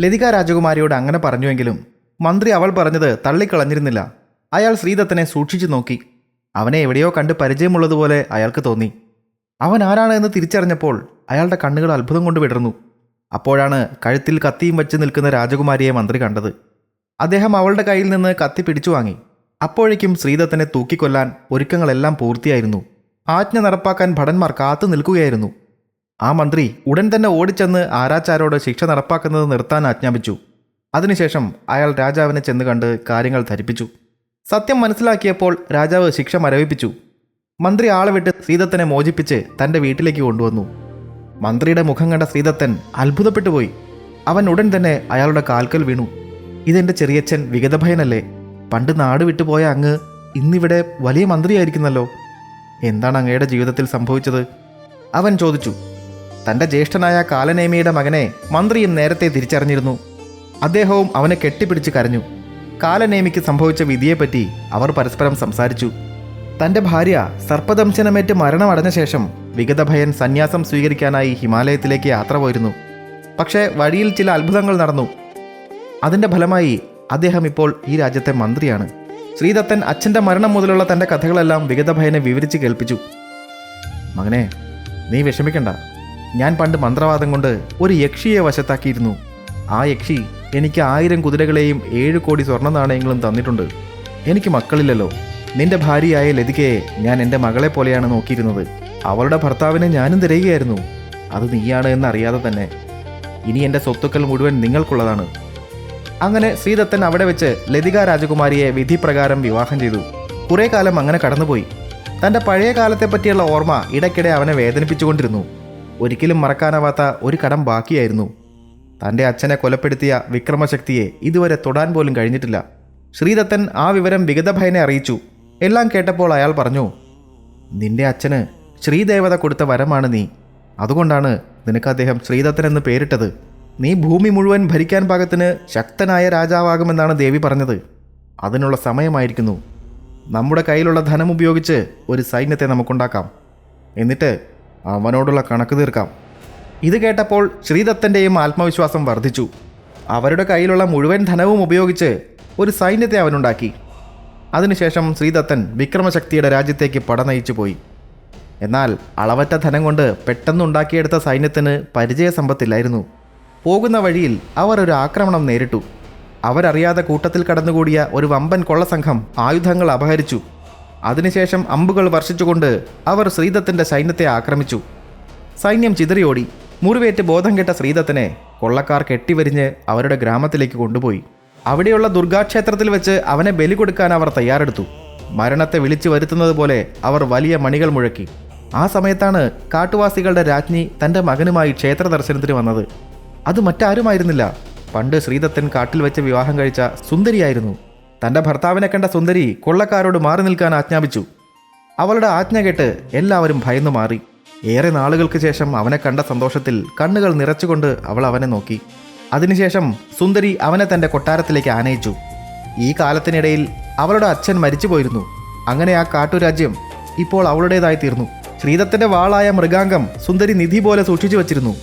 ലതിക രാജകുമാരിയോട് അങ്ങനെ പറഞ്ഞുവെങ്കിലും മന്ത്രി അവൾ പറഞ്ഞത് തള്ളിക്കളഞ്ഞിരുന്നില്ല. അയാൾ ശ്രീദത്തനെ സൂക്ഷിച്ചു നോക്കി. അവനെ എവിടെയോ കണ്ട് പരിചയമുള്ളതുപോലെ അയാൾക്ക് തോന്നി. അവൻ ആരാണ് എന്ന് തിരിച്ചറിഞ്ഞപ്പോൾ അയാളുടെ കണ്ണുകൾ അത്ഭുതം കൊണ്ട് വിടർന്നു. അപ്പോഴാണ് കഴുത്തിൽ കത്തിയും വെച്ച് നിൽക്കുന്ന രാജകുമാരിയെ മന്ത്രി കണ്ടത്. അദ്ദേഹം അവളുടെ കയ്യിൽ നിന്ന് കത്തി പിടിച്ചു വാങ്ങി. അപ്പോഴേക്കും ശ്രീദത്തനെ തൂക്കിക്കൊല്ലാൻ ഒരുക്കങ്ങളെല്ലാം പൂർത്തിയായിരുന്നു. ആജ്ഞ നടപ്പാക്കാൻ ഭടന്മാർ കാത്തു നിൽക്കുകയായിരുന്നു. ആ മന്ത്രി ഉടൻ തന്നെ ഓടിച്ചെന്ന് ആരാച്ചാരോട് ശിക്ഷ നടപ്പാക്കുന്നത് നിർത്താൻ ആജ്ഞാപിച്ചു. അതിനുശേഷം അയാൾ രാജാവിനെ ചെന്ന് കണ്ട് കാര്യങ്ങൾ ധരിപ്പിച്ചു. സത്യം മനസ്സിലാക്കിയപ്പോൾ രാജാവ് ശിക്ഷ മരവിപ്പിച്ചു. മന്ത്രി ആളെ വിട്ട് ശ്രീദത്തനെ മോചിപ്പിച്ച് തന്റെ വീട്ടിലേക്ക് കൊണ്ടുവന്നു. മന്ത്രിയുടെ മുഖം കണ്ട ശ്രീദത്തൻ അത്ഭുതപ്പെട്ടു പോയി. അവൻ ഉടൻ തന്നെ അയാളുടെ കാൽക്കൽ വീണു. ഇതെന്റെ ചെറിയച്ഛൻ വിഗതഭയനല്ലേ? പണ്ട് നാട് വിട്ടുപോയ അങ്ങ് ഇന്നിവിടെ വലിയ മന്ത്രിയായിരിക്കുന്നല്ലോ. എന്താണ് അങ്ങയുടെ ജീവിതത്തിൽ സംഭവിച്ചത്? അവൻ ചോദിച്ചു. തന്റെ ജ്യേഷ്ഠനായ കാലനേമിയുടെ മകനെ മന്ത്രിയും നേരത്തെ തിരിച്ചറിഞ്ഞിരുന്നു. അദ്ദേഹവും അവനെ കെട്ടിപ്പിടിച്ച് കരഞ്ഞു. കാലനേമിക്ക് സംഭവിച്ച വിധിയെപ്പറ്റി അവർ പരസ്പരം സംസാരിച്ചു. തന്റെ ഭാര്യ സർപ്പദംശനമേറ്റ് മരണമടഞ്ഞ ശേഷം വിഗതഭയൻ സന്യാസം സ്വീകരിക്കാനായി ഹിമാലയത്തിലേക്ക് യാത്ര പോയിരുന്നു. പക്ഷേ വഴിയിൽ ചില അത്ഭുതങ്ങൾ നടന്നു. അതിന്റെ ഫലമായി അദ്ദേഹം ഇപ്പോൾ ഈ രാജ്യത്തെ മന്ത്രിയാണ്. ശ്രീദത്തൻ അച്ഛന്റെ മരണം മുതലുള്ള തന്റെ കഥകളെല്ലാം വിഗതഭയനെ വിവരിച്ച് കേൾപ്പിച്ചു. മകനെ നീ വിഷമിക്കണ്ട. ഞാൻ പണ്ട് മന്ത്രവാദം കൊണ്ട് ഒരു യക്ഷിയെ വശത്താക്കിയിരുന്നു. ആ യക്ഷി എനിക്ക് ആയിരം കുതിരകളെയും ഏഴ് കോടി സ്വർണ നാണയങ്ങളും തന്നിട്ടുണ്ട്. എനിക്ക് മക്കളില്ലല്ലോ. നിന്റെ ഭാര്യയായ ലതികയെ ഞാൻ എന്റെ മകളെ പോലെയാണ് നോക്കിയിരുന്നത്. അവളുടെ ഭർത്താവിനെ ഞാനും തിരയുകയായിരുന്നു. അത് നീയാണ് എന്നറിയാതെ തന്നെ. ഇനി എന്റെ സ്വത്തുക്കൾ മുഴുവൻ നിങ്ങൾക്കുള്ളതാണ്. അങ്ങനെ ശ്രീദത്തൻ അവിടെ വെച്ച് ലതിക രാജകുമാരിയെ വിധിപ്രകാരം വിവാഹം ചെയ്തു. കുറേ കാലം അങ്ങനെ കടന്നുപോയി. തന്റെ പഴയ കാലത്തെ പറ്റിയുള്ള ഓർമ്മ ഇടയ്ക്കിടെ അവനെ വേദനിപ്പിച്ചുകൊണ്ടിരുന്നു. ഒരിക്കലും മറക്കാനാവാത്ത ഒരു കടം ബാക്കിയായിരുന്നു. തന്റെ അച്ഛനെ കൊലപ്പെടുത്തിയ വിക്രമശക്തിയെ ഇതുവരെ തൊടാൻ പോലും കഴിഞ്ഞിട്ടില്ല. ശ്രീദത്തൻ ആ വിവരം വിഗതഭയനെ അറിയിച്ചു. എല്ലാം കേട്ടപ്പോൾ അയാൾ പറഞ്ഞു നിന്റെ അച്ഛന് ശ്രീദേവത കൊടുത്ത വരമാണ് നീ. അതുകൊണ്ടാണ് നിനക്ക് അദ്ദേഹം ശ്രീദത്തൻ എന്ന് പേരിട്ടത്. നീ ഭൂമി മുഴുവൻ ഭരിക്കാൻ പാകത്തിന് ശക്തനായ രാജാവാകുമെന്നാണ് ദേവി പറഞ്ഞത്. അതിനുള്ള സമയമായിരിക്കുന്നു. നമ്മുടെ കയ്യിലുള്ള ധനം ഉപയോഗിച്ച് ഒരു സൈന്യത്തെ നമുക്കുണ്ടാക്കാം. എന്നിട്ട് അവനോടുള്ള കണക്ക് തീർക്കാം. ഇത് കേട്ടപ്പോൾ ശ്രീദത്തന്റെയും ആത്മവിശ്വാസം വർദ്ധിച്ചു. അവരുടെ കയ്യിലുള്ള മുഴുവൻ ധനവും ഉപയോഗിച്ച് ഒരു സൈന്യത്തെ അവനുണ്ടാക്കി. അതിനുശേഷം ശ്രീദത്തൻ വിക്രമശക്തിയുടെ രാജ്യത്തേക്ക് പടനയിച്ചു പോയി എന്നാൽ അളവറ്റ ധനം കൊണ്ട് പെട്ടെന്നുണ്ടാക്കിയെടുത്ത സൈന്യത്തിന് പരിചയസമ്പത്തില്ലായിരുന്നു പോകുന്ന വഴിയിൽ അവർ ഒരു ആക്രമണം നേരിട്ടു. അവരറിയാതെ കൂട്ടത്തിൽ കടന്നുകൂടിയ ഒരു വമ്പൻ കൊള്ളസംഘം ആയുധങ്ങൾ അപഹരിച്ചു. അതിനുശേഷം അമ്പുകൾ വർഷിച്ചുകൊണ്ട് അവർ ശ്രീദത്തിന്റെ സൈന്യത്തെ ആക്രമിച്ചു. സൈന്യം ചിതറിയോടി. മുറിവേറ്റ് ബോധം കെട്ട ശ്രീദത്തിനെ കൊള്ളക്കാർ കെട്ടിവരിഞ്ഞ് അവരുടെ ഗ്രാമത്തിലേക്ക് കൊണ്ടുപോയി. അവിടെയുള്ള ദുർഗാക്ഷേത്രത്തിൽ വെച്ച് അവനെ ബലി കൊടുക്കാൻ അവർ തയ്യാറെടുത്തു. മരണത്തെ വിളിച്ചു വരുത്തുന്നത് പോലെ അവർ വലിയ മണികൾ മുഴക്കി. ആ സമയത്താണ് കാട്ടുവാസികളുടെ രാജ്ഞി തന്റെ മകനുമായി ക്ഷേത്ര ദർശനത്തിന് വന്നത്. അത് മറ്റാരുമായിരുന്നില്ല. പണ്ട് ശ്രീദത്തൻ കാട്ടിൽ വെച്ച് വിവാഹം കഴിച്ച സുന്ദരിയായിരുന്നു. തന്റെ ഭർത്താവിനെ കണ്ട സുന്ദരി കൊള്ളക്കാരോട് മാറി നിൽക്കാൻ ആജ്ഞാപിച്ചു. അവളുടെ ആജ്ഞ കേട്ട് എല്ലാവരും ഭയന്നു മാറി. ഏറെ നാളുകൾക്ക് ശേഷം അവനെ കണ്ട സന്തോഷത്തിൽ കണ്ണുകൾ നിറച്ചുകൊണ്ട് അവൾ അവനെ നോക്കി. അതിനുശേഷം സുന്ദരി അവനെ തന്റെ കൊട്ടാരത്തിലേക്ക് ആനയിച്ചു. ഈ കാലത്തിനിടയിൽ അവളുടെ അച്ഛൻ മരിച്ചുപോയിരുന്നു. അങ്ങനെ ആ കാട്ടുരാജ്യം ഇപ്പോൾ അവളുടേതായി തീർന്നു. ശ്രീദത്തന്റെ വാളായ മൃഗാംഗം സുന്ദരി നിധി പോലെ സൂക്ഷിച്ചു വച്ചിരുന്നു.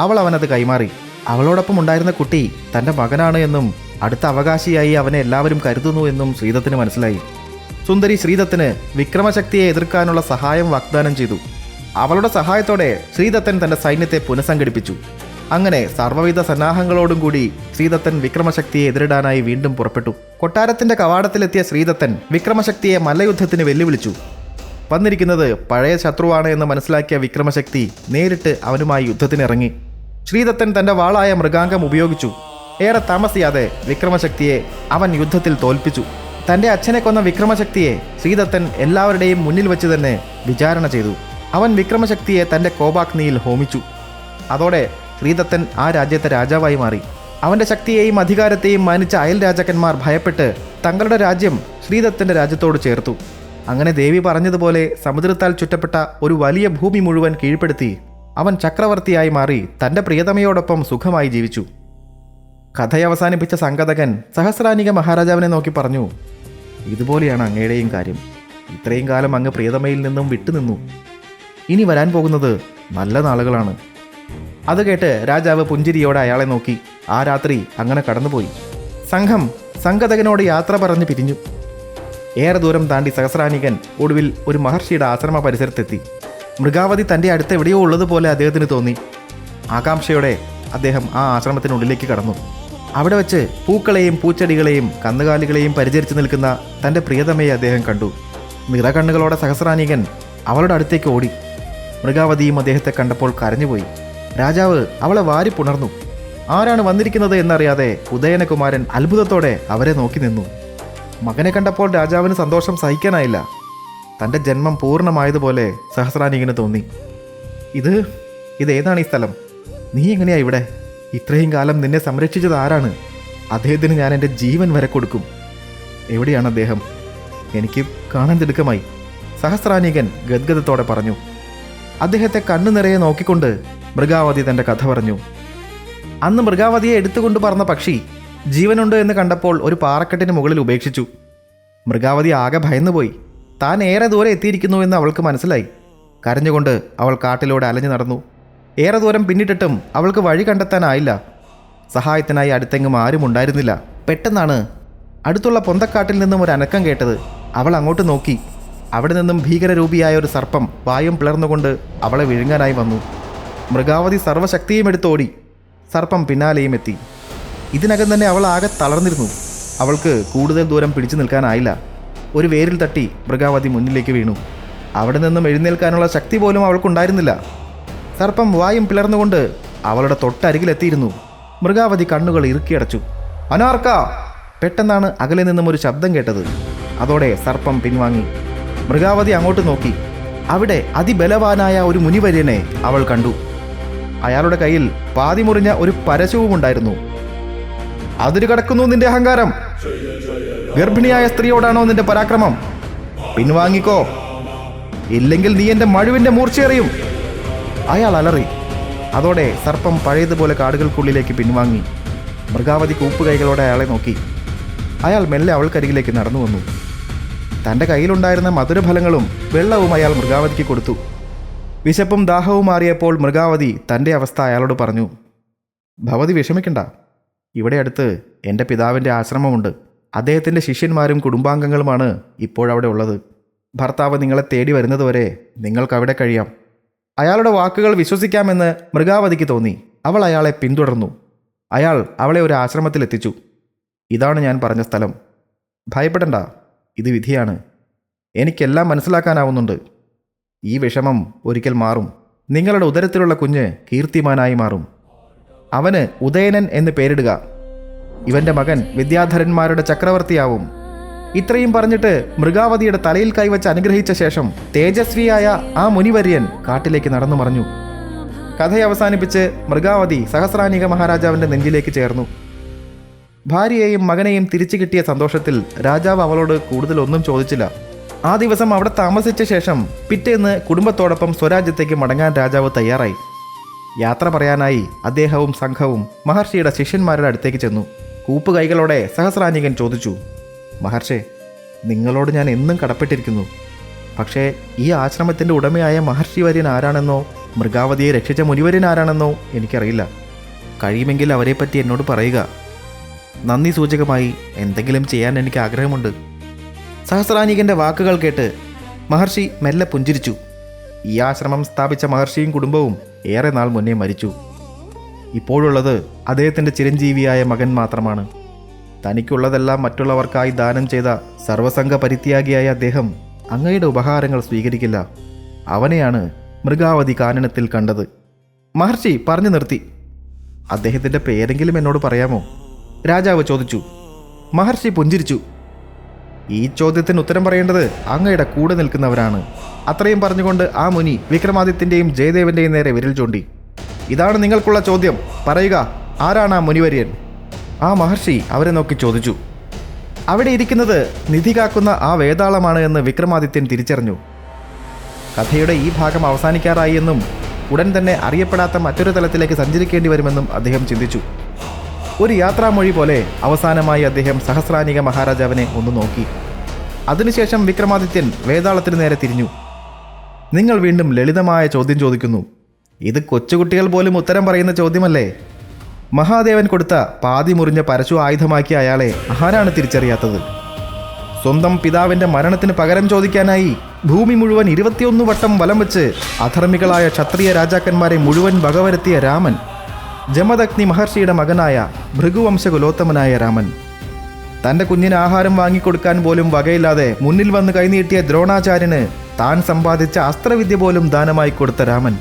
അവൾ അവനത് കൈമാറി. അവളോടൊപ്പം ഉണ്ടായിരുന്ന കുട്ടി തന്റെ മകനാണ് എന്നും അടുത്ത അവകാശിയായി അവനെ എല്ലാവരും കരുതുന്നു എന്നും ശ്രീദത്തിന് മനസ്സിലായി. സുന്ദരി ശ്രീദത്തിന് വിക്രമശക്തിയെ എതിർക്കാനുള്ള സഹായം വാഗ്ദാനം ചെയ്തു. അവളുടെ സഹായത്തോടെ ശ്രീദത്തൻ തന്റെ സൈന്യത്തെ പുനഃസംഘടിപ്പിച്ചു. അങ്ങനെ സർവവിധ സന്നാഹങ്ങളോടും കൂടി ശ്രീദത്തൻ വിക്രമശക്തിയെ എതിരിടാനായി വീണ്ടും പുറപ്പെട്ടു. കൊട്ടാരത്തിന്റെ കവാടത്തിലെത്തിയ ശ്രീദത്തൻ വിക്രമശക്തിയെ മല്ലയുദ്ധത്തിന് വെല്ലുവിളിച്ചു. വന്നിരിക്കുന്നത് പഴയ ശത്രുവാണ് എന്ന് മനസ്സിലാക്കിയ വിക്രമശക്തി നേരിട്ട് അവനുമായി യുദ്ധത്തിനിറങ്ങി. ശ്രീദത്തൻ തന്റെ വാളായ മൃഗാംഗം ഉപയോഗിച്ചു. ഏറെ താമസിയാതെ വിക്രമശക്തിയെ അവൻ യുദ്ധത്തിൽ തോൽപ്പിച്ചു. തന്റെ അച്ഛനെ കൊന്ന വിക്രമശക്തിയെ ശ്രീദത്തൻ എല്ലാവരുടെയും മുന്നിൽ വെച്ച് തന്നെ വിചാരണ ചെയ്തു. അവൻ വിക്രമശക്തിയെ തന്റെ കോപാഗ്നിയിൽ ഹോമിച്ചു. അതോടെ ശ്രീദത്തൻ ആ രാജ്യത്തെ രാജാവായി മാറി. അവന്റെ ശക്തിയെയും അധികാരത്തെയും മാനിച്ച അയൽ രാജാക്കന്മാർ ഭയപ്പെട്ട് തങ്ങളുടെ രാജ്യം ശ്രീദത്തന്റെ രാജ്യത്തോട് ചേർത്തു. അങ്ങനെ ദേവി പറഞ്ഞതുപോലെ സമുദ്രത്താൽ ചുറ്റപ്പെട്ട ഒരു വലിയ ഭൂമി മുഴുവൻ കീഴ്പ്പെടുത്തി അവൻ ചക്രവർത്തിയായി മാറി തന്റെ പ്രിയതമയോടൊപ്പം സുഖമായി ജീവിച്ചു. കഥയവസാനിപ്പിച്ച സംഗതകൻ സഹസ്രാനിക മഹാരാജാവിനെ നോക്കി പറഞ്ഞു ഇതുപോലെയാണ് അങ്ങയുടെയും കാര്യം. ഇത്രയും കാലം അങ്ങ് പ്രിയതമയിൽ നിന്നും വിട്ടുനിന്നു ഇനി വരാൻ പോകുന്നത് നല്ല നാളുകളാണ്. അത് കേട്ട് രാജാവ് പുഞ്ചിരിയോടെ അയാളെ നോക്കി. ആ രാത്രി അങ്ങനെ കടന്നുപോയി. സംഘം സംഘതകനോട് യാത്ര പറഞ്ഞ് പിരിഞ്ഞു. ഏറെ ദൂരം താണ്ടി സഹസ്രാനികൻ ഒടുവിൽ ഒരു മഹർഷിയുടെ ആശ്രമ പരിസരത്തെത്തി. മൃഗാവതി തന്റെ അടുത്ത് എവിടെയോ ഉള്ളതുപോലെ അദ്ദേഹത്തിന് തോന്നി. ആകാംക്ഷയോടെ അദ്ദേഹം ആ ആശ്രമത്തിനുള്ളിലേക്ക് കടന്നു. അവിടെ വച്ച് പൂക്കളെയും പൂച്ചെടികളെയും കന്നുകാലികളെയും പരിചരിച്ചു നിൽക്കുന്ന തന്റെ പ്രിയതമയെ അദ്ദേഹം കണ്ടു. നിറകണ്ണുകളോടെ സഹസ്രാനീകൻ അവളുടെ അടുത്തേക്ക് ഓടി. മൃഗാവതിയും അദ്ദേഹത്തെ കണ്ടപ്പോൾ കരഞ്ഞുപോയി. രാജാവ് അവളെ വാരി പുണർന്നു. ആരാണ് വന്നിരിക്കുന്നത് എന്നറിയാതെ ഉദയനകുമാരൻ അത്ഭുതത്തോടെ അവരെ നോക്കി നിന്നു. മകനെ കണ്ടപ്പോൾ രാജാവിന് സന്തോഷം സഹിക്കാനായില്ല. തന്റെ ജന്മം പൂർണമായതുപോലെ സഹസ്രാനീകന് തോന്നി. ഇത് ഇതേതാണ് ഈ സ്ഥലം? നീ എങ്ങനെയാ ഇവിടെ? ഇത്രയും കാലം നിന്നെ സംരക്ഷിച്ചത് ആരാണ്? അദ്ദേഹത്തിന് ഞാൻ എന്റെ ജീവൻ വരെ കൊടുക്കും. എവിടെയാണ് അദ്ദേഹം? എനിക്ക് കാണാൻ തിടുക്കമായി. സഹസ്രാനീകൻ ഗദ്ഗതത്തോടെ പറഞ്ഞു. അദ്ദേഹത്തെ കണ്ണു നിറയെ നോക്കിക്കൊണ്ട് മൃഗാവതി തന്റെ കഥ പറഞ്ഞു. അന്ന് മൃഗാവതിയെ എടുത്തുകൊണ്ട് പറഞ്ഞ പക്ഷി ജീവനുണ്ട് എന്ന് കണ്ടപ്പോൾ ഒരു പാറക്കെട്ടിന് മുകളിൽ ഉപേക്ഷിച്ചു. മൃഗാവതി ആകെ ഭയന്നുപോയി. താൻ ഏറെ ദൂരെ എത്തിയിരിക്കുന്നു എന്ന് അവൾക്ക് മനസ്സിലായി. കരഞ്ഞുകൊണ്ട് അവൾ കാട്ടിലൂടെ അലഞ്ഞു നടന്നു. ഏറെ ദൂരം പിന്നിട്ടിട്ടും അവൾക്ക് വഴി കണ്ടെത്താനായില്ല. സഹായത്തിനായി അടുത്തെങ്ങും ആരും ഉണ്ടായിരുന്നില്ല. പെട്ടെന്നാണ് അടുത്തുള്ള പൊന്തക്കാട്ടിൽ നിന്നും ഒരു അനക്കം കേട്ടത്. അവൾ അങ്ങോട്ട് നോക്കി. അവിടെ നിന്നും ഭീകരരൂപിയായ ഒരു സർപ്പം വായും പിളർന്നുകൊണ്ട് അവളെ വിഴുങ്ങാനായി വന്നു. മൃഗാവതി സർവശക്തിയും എടുത്തോടി. സർപ്പം പിന്നാലെയും എത്തി. ഇതിനകം തന്നെ അവൾ ആകെ തളർന്നിരുന്നു. അവൾക്ക് കൂടുതൽ ദൂരം പിടിച്ചു നിൽക്കാനായില്ല. ഒരു വേരിൽ തട്ടി മൃഗാവതി മുന്നിലേക്ക് വീണു. അവിടെ നിന്നും എഴുന്നേൽക്കാനുള്ള ശക്തി പോലും അവൾക്കുണ്ടായിരുന്നില്ല. സർപ്പം വായും പിളർന്നുകൊണ്ട് അവളുടെ തൊട്ടരികിലെത്തിയിരുന്നു. മൃഗാവതി കണ്ണുകൾ ഇറുക്കിയടച്ചു. അനാർക്ക! പെട്ടെന്നാണ് അകലെ നിന്നും ഒരു ശബ്ദം കേട്ടത്. അതോടെ സർപ്പം പിൻവാങ്ങി. മൃഗാവതി അങ്ങോട്ട് നോക്കി. അവിടെ അതിബലവാനായ ഒരു മുനിവര്യനെ അവൾ കണ്ടു. അയാളുടെ കയ്യിൽ പാതി മുറിഞ്ഞ ഒരു പരശുവും ഉണ്ടായിരുന്നു കടക്കുന്നു നിന്റെ അഹങ്കാരം. ഗർഭിണിയായ സ്ത്രീയോടാണോ നിന്റെ പരാക്രമം? പിൻവാങ്ങിക്കോ. ഇല്ലെങ്കിൽ നീ എന്റെ മഴുവിന്റെ മൂർച്ചയെറിയും. അയാൾ അലറി. അതോടെ സർപ്പം പഴയതുപോലെ കാടുകൾക്കുള്ളിലേക്ക് പിൻവാങ്ങി. മൃഗാവതി കൂപ്പുകൈകളോടെ അയാളെ നോക്കി. അയാൾ മെല്ലെ അവൾക്കരികിലേക്ക് നടന്നു വന്നു. തന്റെ കയ്യിലുണ്ടായിരുന്ന മധുരഫലങ്ങളും വെള്ളവും അയാൾ മൃഗാവതിക്ക് കൊടുത്തു. വിശപ്പും ദാഹവും മാറിയപ്പോൾ മൃഗാവതി തന്റെ അവസ്ഥ അയാളോട് പറഞ്ഞു ഭവതി വിഷമിക്കണ്ട. ഇവിടെ അടുത്ത് എന്റെ പിതാവിന്റെ ആശ്രമമുണ്ട്. അദ്ദേഹത്തിന്റെ ശിഷ്യന്മാരും കുടുംബാംഗങ്ങളുമാണ് ഇപ്പോഴവിടെ ഉള്ളത്. ഭർത്താവ് നിങ്ങളെ തേടി വരുന്നതുവരെ നിങ്ങൾക്കവിടെ കഴിയാം. അയാളുടെ വാക്കുകൾ വിശ്വസിക്കാമെന്ന് മൃഗാവതിക്ക് തോന്നി. അവൾ അയാളെ പിന്തുടർന്നു. അയാൾ അവളെ ഒരു ആശ്രമത്തിലെത്തിച്ചു ഇതാണ് ഞാൻ പറഞ്ഞ സ്ഥലം. ഭയപ്പെടണ്ട. ഇത് വിധിയാണ്. എനിക്കെല്ലാം മനസ്സിലാക്കാനാവുന്നുണ്ട്. ഈ വിഷമം ഒരിക്കൽ മാറും. നിങ്ങളുടെ ഉദരത്തിലുള്ള കുഞ്ഞ് കീർത്തിമാനായി മാറും. അവന് ഉദയനൻ എന്ന് പേരിടുക. ഇവന്റെ മകൻ വിദ്യാധരന്മാരുടെ ചക്രവർത്തിയാവും. ഇത്രയും പറഞ്ഞിട്ട് മൃഗാവതിയുടെ തലയിൽ കൈവച്ച് അനുഗ്രഹിച്ച ശേഷം തേജസ്വിയായ ആ മുനിവര്യൻ കാട്ടിലേക്ക് നടന്നു മറഞ്ഞു. കഥ അവസാനിപ്പിച്ച് മൃഗാവതി സഹസ്രാനിക മഹാരാജാവിന്റെ നെഞ്ചിലേക്ക് ചേർന്നു. ഭാര്യയെയും മകനെയും തിരിച്ചു കിട്ടിയ സന്തോഷത്തിൽ രാജാവ് അവളോട് കൂടുതൽ ഒന്നും ചോദിച്ചില്ല. ആ ദിവസം അവിടെ താമസിച്ച ശേഷം പിറ്റേന്ന് കുടുംബത്തോടൊപ്പം സ്വരാജ്യത്തേക്ക് മടങ്ങാൻ രാജാവ് തയ്യാറായി. യാത്ര പറയാനായി അദ്ദേഹവും സംഘവും മഹർഷിയുടെ ശിഷ്യന്മാരുടെ അടുത്തേക്ക് ചെന്നു. കൂപ്പുകൈകളോടെ സഹസ്രാനികൻ ചോദിച്ചു മഹർഷേ നിങ്ങളോട് ഞാൻ എന്നും കടപ്പെട്ടിരിക്കുന്നു. പക്ഷേ ഈ ആശ്രമത്തിന്റെ ഉടമയായ മഹർഷി വര്യൻ ആരാണെന്നോ മൃഗാവതിയെ രക്ഷിച്ച മുനിവര്യൻ ആരാണെന്നോ എനിക്കറിയില്ല. കഴിയുമെങ്കിൽ അവരെപ്പറ്റി എന്നോട് പറയുക. നന്ദി സൂചകമായി എന്തെങ്കിലും ചെയ്യാൻ എനിക്ക് ആഗ്രഹമുണ്ട്. സഹസ്രാനികന്റെ വാക്കുകൾ കേട്ട് മഹർഷി മെല്ലെ പുഞ്ചിരിച്ചു. ഈ ആശ്രമം സ്ഥാപിച്ച മഹർഷിയും കുടുംബവും ഏറെ നാൾ മുന്നേ മരിച്ചു. ഇപ്പോഴുള്ളത് അദ്ദേഹത്തിന്റെ ചിരഞ്ജീവിയായ മകൻ മാത്രമാണ്. തനിക്കുള്ളതെല്ലാം മറ്റുള്ളവർക്കായി ദാനം ചെയ്ത സർവസംഘ പരിത്യാഗിയായ അദ്ദേഹം അങ്ങയുടെ ഉപഹാരങ്ങൾ സ്വീകരിക്കില്ല. അവനെയാണ് മൃഗാവതി കാനനത്തിൽ കണ്ടത്. മഹർഷി പറഞ്ഞു നിർത്തി. അദ്ദേഹത്തിന്റെ പേരെങ്കിലും എന്നോട് പറയാമോ? രാജാവ് ചോദിച്ചു. മഹർഷി പുഞ്ചിരിച്ചു. ഈ ചോദ്യത്തിന് ഉത്തരം പറയേണ്ടത് അങ്ങയുടെ കൂടെ നിൽക്കുന്നവരാണ്. അത്രയും പറഞ്ഞുകൊണ്ട് ആ മുനി വിക്രമാദിത്യന്റെയും ജയദേവന്റെയും നേരെ വിരൽ ചൂണ്ടി. ഇതാണ് നിങ്ങൾക്കുള്ള ചോദ്യം. പറയുക ആരാണ് ആ മുനിവര്യൻ? ആ മഹർഷി അവരെ നോക്കി ചോദിച്ചു അവിടെ ഇരിക്കുന്നത് നിധി കാക്കുന്ന ആ വേതാളമാണ് എന്ന് വിക്രമാദിത്യൻ തിരിച്ചറിഞ്ഞു. കഥയുടെ ഈ ഭാഗം അവസാനിക്കാറായി എന്നും ഉടൻ തന്നെ അറിയപ്പെടാത്ത മറ്റൊരു തലത്തിലേക്ക് സഞ്ചരിക്കേണ്ടി വരുമെന്നും അദ്ദേഹം ചിന്തിച്ചു. ഒരു യാത്രാമൊഴി പോലെ അവസാനമായി അദ്ദേഹം സഹസ്രാനിക മഹാരാജാവിനെ ഒന്ന് നോക്കി. അതിനുശേഷം വിക്രമാദിത്യൻ വേതാളത്തിന് നേരെ തിരിഞ്ഞു. നിങ്ങൾ വീണ്ടും ലളിതമായ ചോദ്യം ചോദിക്കുന്നു. ഇത് കൊച്ചുകുട്ടികൾ പോലും ഉത്തരം പറയുന്ന ചോദ്യമല്ലേ? മഹാദേവൻ കൊടുത്ത പാതി മുറിഞ്ഞ പരശു ആയുധമാക്കിയ അയാളെ ആരാണ് തിരിച്ചറിയാത്തത്? സ്വന്തം പിതാവിന്റെ മരണത്തിന് പകരം ചോദിക്കാനായി ഭൂമി മുഴുവൻ ഇരുപത്തിയൊന്ന് വട്ടം വലം വെച്ച് അധർമ്മികളായ ക്ഷത്രിയ രാജാക്കന്മാരെ മുഴുവൻ വകവരുത്തിയ രാമൻ ജമദഗ്നി മഹർഷിയുടെ മകനായ ഭൃഗുവംശകുലോത്തമനായ രാമൻ. തന്റെ കുഞ്ഞിന് ആഹാരം വാങ്ങിക്കൊടുക്കാൻ പോലും വകയില്ലാതെ മുന്നിൽ വന്ന് കൈനീട്ടിയ ദ്രോണാചാര്യന് താൻ സമ്പാദിച്ച അസ്ത്രവിദ്യ പോലും ദാനമായി കൊടുത്ത രാമൻ.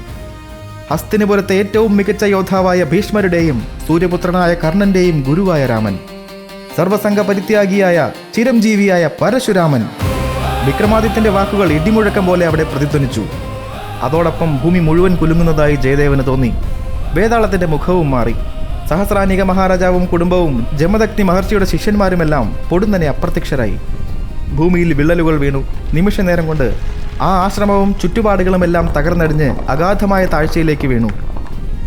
ഹസ്തിനിപുരത്തെ ഏറ്റവും മികച്ച യോദ്ധാവായ ഭീഷ്മരുടെയും സൂര്യപുത്രനായ കർണന്റെയും ഗുരുവായ രാമൻ. സർവസംഘ പരിത്യാഗിയായ ചിരംജീവിയായ പരശുരാമൻ വിക്രമാദിത്യന്റെ വാക്കുകൾ ഇടിമുഴക്കം പോലെ അവിടെ പ്രതിധ്വനിച്ചു. അതോടൊപ്പം ഭൂമി മുഴുവൻ കുലുങ്ങുന്നതായി ജയദേവന് തോന്നി. വേതാളത്തിന്റെ മുഖവും മാറി. സഹസ്രാനിക മഹാരാജാവും കുടുംബവും ജമദഗ്നി മഹർഷിയുടെ ശിഷ്യന്മാരുമെല്ലാം പൊടുന്നനെ അപ്രത്യക്ഷരായി. ഭൂമിയിൽ വിള്ളലുകൾ വീണു. നിമിഷനേരം കൊണ്ട് ആ ആശ്രമവും ചുറ്റുപാടുകളുമെല്ലാം തകർന്നടിഞ്ഞ് അഗാധമായ താഴ്ചയിലേക്ക് വീണു.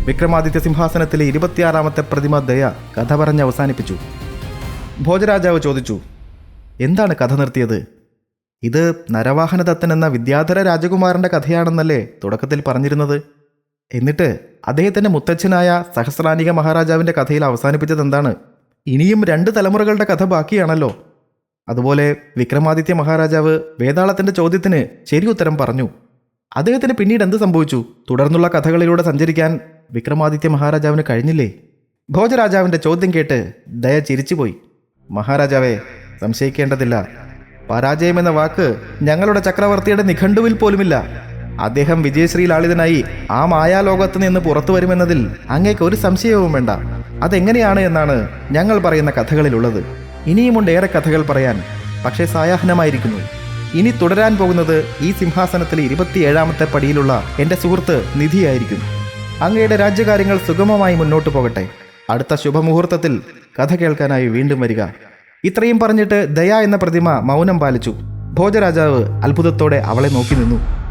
വിക്രമാദിത്യ സിംഹാസനത്തിലെ ഇരുപത്തിയാറാമത്തെ പ്രതിമ ദയ കഥ പറഞ്ഞ് അവസാനിപ്പിച്ചു. ഭോജരാജാവ് ചോദിച്ചു എന്താണ് കഥ നിർത്തിയത്? ഇത് നരവാഹനദത്തൻ എന്ന വിദ്യാധര രാജകുമാരന്റെ കഥയാണെന്നല്ലേ തുടക്കത്തിൽ പറഞ്ഞിരുന്നത്? എന്നിട്ട് അദ്ദേഹത്തിന്റെ മുത്തച്ഛനായ സഹസ്രാനിക മഹാരാജാവിന്റെ കഥയിൽ അവസാനിപ്പിച്ചത് എന്താണ്? ഇനിയും രണ്ട് തലമുറകളുടെ കഥ ബാക്കിയാണല്ലോ. അതുപോലെ വിക്രമാദിത്യ മഹാരാജാവ് വേതാളത്തിന്റെ ചോദ്യത്തിന് ശരി ഉത്തരം പറഞ്ഞു. അദ്ദേഹത്തിന് പിന്നീട് എന്ത് സംഭവിച്ചു? തുടർന്നുള്ള കഥകളിലൂടെ സഞ്ചരിക്കാൻ വിക്രമാദിത്യ മഹാരാജാവിന് കഴിഞ്ഞില്ലേ? ഭോജരാജാവിന്റെ ചോദ്യം കേട്ട് ദയ ചിരിച്ചുപോയി. മഹാരാജാവെ സംശയിക്കേണ്ടതില്ല. പരാജയം എന്ന വാക്ക് ഞങ്ങളുടെ ചക്രവർത്തിയുടെ നിഘണ്ടുവിൽ പോലുമില്ല. അദ്ദേഹം വിജയശ്രീ ലാളിതനായി ആ മായാലോകത്ത് നിന്ന് പുറത്തു വരുമെന്നതിൽ അങ്ങേക്ക് ഒരു സംശയവും വേണ്ട. അതെങ്ങനെയാണ് എന്നാണ് ഞങ്ങൾ പറയുന്ന കഥകളിലുള്ളത്. ഇനിയുമുണ്ട് ഏറെ കഥകൾ പറയാൻ. പക്ഷേ സായാഹ്നമായിരിക്കുന്നു. ഇനി തുടരാൻ പോകുന്നത് ഈ സിംഹാസനത്തിലെ ഇരുപത്തിയേഴാമത്തെ പടിയിലുള്ള എന്റെ സുഹൃത്ത് നിധിയായിരിക്കും. അങ്ങയുടെ രാജ്യകാര്യങ്ങൾ സുഗമമായി മുന്നോട്ട് പോകട്ടെ. അടുത്ത ശുഭമുഹൂർത്തത്തിൽ കഥ കേൾക്കാനായി വീണ്ടും വരിക. ഇത്രയും പറഞ്ഞിട്ട് ദയ എന്ന പ്രതിമ മൗനം പാലിച്ചു. ഭോജരാജാവ് അത്ഭുതത്തോടെ അവളെ നോക്കി നിന്നു.